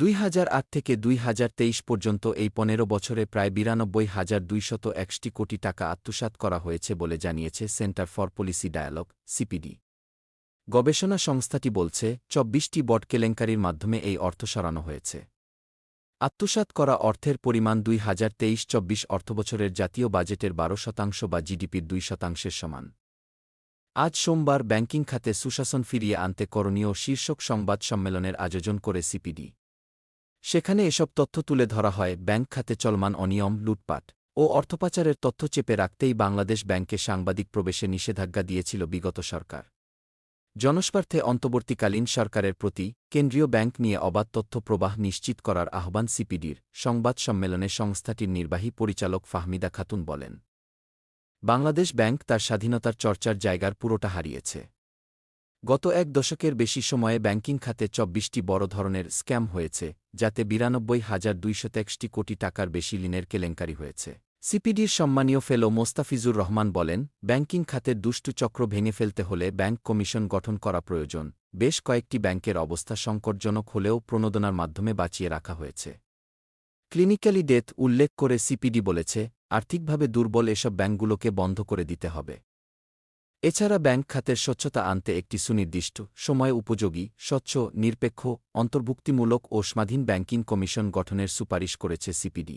দুই হাজার আট থেকে দুই হাজার তেইশ পর্যন্ত এই পনেরো বছরে প্রায় বিরানব্বই হাজার দুইশত কোটি টাকা আত্মসাৎ করা হয়েছে বলে জানিয়েছে Centre for Policy Dialogue, CPD. গবেষণা সংস্থাটি বলছে, চব্বিশটি বট কেলেঙ্কারির মাধ্যমে এই অর্থ সরানো হয়েছে। আত্মসাৎ করা অর্থের পরিমাণ দুই হাজার তেইশ চব্বিশ অর্থবছরের জাতীয় বাজেটের বারো শতাংশ বা জিডিপির দুই শতাংশের সমান। আজ সোমবার ব্যাংকিং খাতে সুশাসন ফিরিয়ে আনতে করণীয় শীর্ষক সংবাদ সম্মেলনের আয়োজন করে সিপিডি। সেখানে এসব তথ্য তুলে ধরা হয় ব্যাংক খাতে চলমান অনিয়ম, লুটপাট ও অর্থপাচারের তথ্য চেপে রাখতেই বাংলাদেশ ব্যাংকে সাংবাদিক প্রবেশে নিষেধাজ্ঞা দিয়েছিল বিগত সরকার। জনস্বার্থে অন্তর্বর্তীকালীন সরকারের প্রতি কেন্দ্রীয় ব্যাংক নিয়ে অবাধ তথ্য প্রবাহ নিশ্চিত করার আহ্বান সিপিডির সংবাদ সম্মেলনে সংস্থাটির নির্বাহী পরিচালক ফাহমিদা খাতুন বলেন। বাংলাদেশ ব্যাংক তার স্বাধীনতার চর্চার জায়গার পুরোটা হারিয়েছে। গত এক দশকের বেশি সময়ে ব্যাংকিং খাতে চব্বিশটি বড় ধরনের স্ক্যাম হয়েছে, যাতে বিরানব্বই হাজার দুইশতেকশটি কোটি টাকার বেশি ঋণের কেলেঙ্কারি হয়েছে। সিপিডির সম্মানীয় ফেলো মোস্তাফিজুর রহমান বলেন, ব্যাংকিং খাতের দুষ্টু চক্র ভেঙে ফেলতে হলে ব্যাংক কমিশন গঠন করা প্রয়োজন, বেশ কয়েকটি ব্যাংকের অবস্থা সংকটজনক হলেও প্রণোদনার মাধ্যমে বাঁচিয়ে রাখা হয়েছে। ক্লিনিক্যালি ডেথ উল্লেখ করে সিপিডি বলেছে, আর্থিকভাবে দুর্বল এসব ব্যাংকগুলোকে বন্ধ করে দিতে হবে। এছাড়া ব্যাংক খাতের স্বচ্ছতা আনতে একটি সুনির্দিষ্ট, সময় উপযোগী, স্বচ্ছ, নিরপেক্ষ, অন্তর্ভুক্তিমূলক ও স্বাধীন ব্যাংকিং কমিশন গঠনের সুপারিশ করেছে সিপিডি।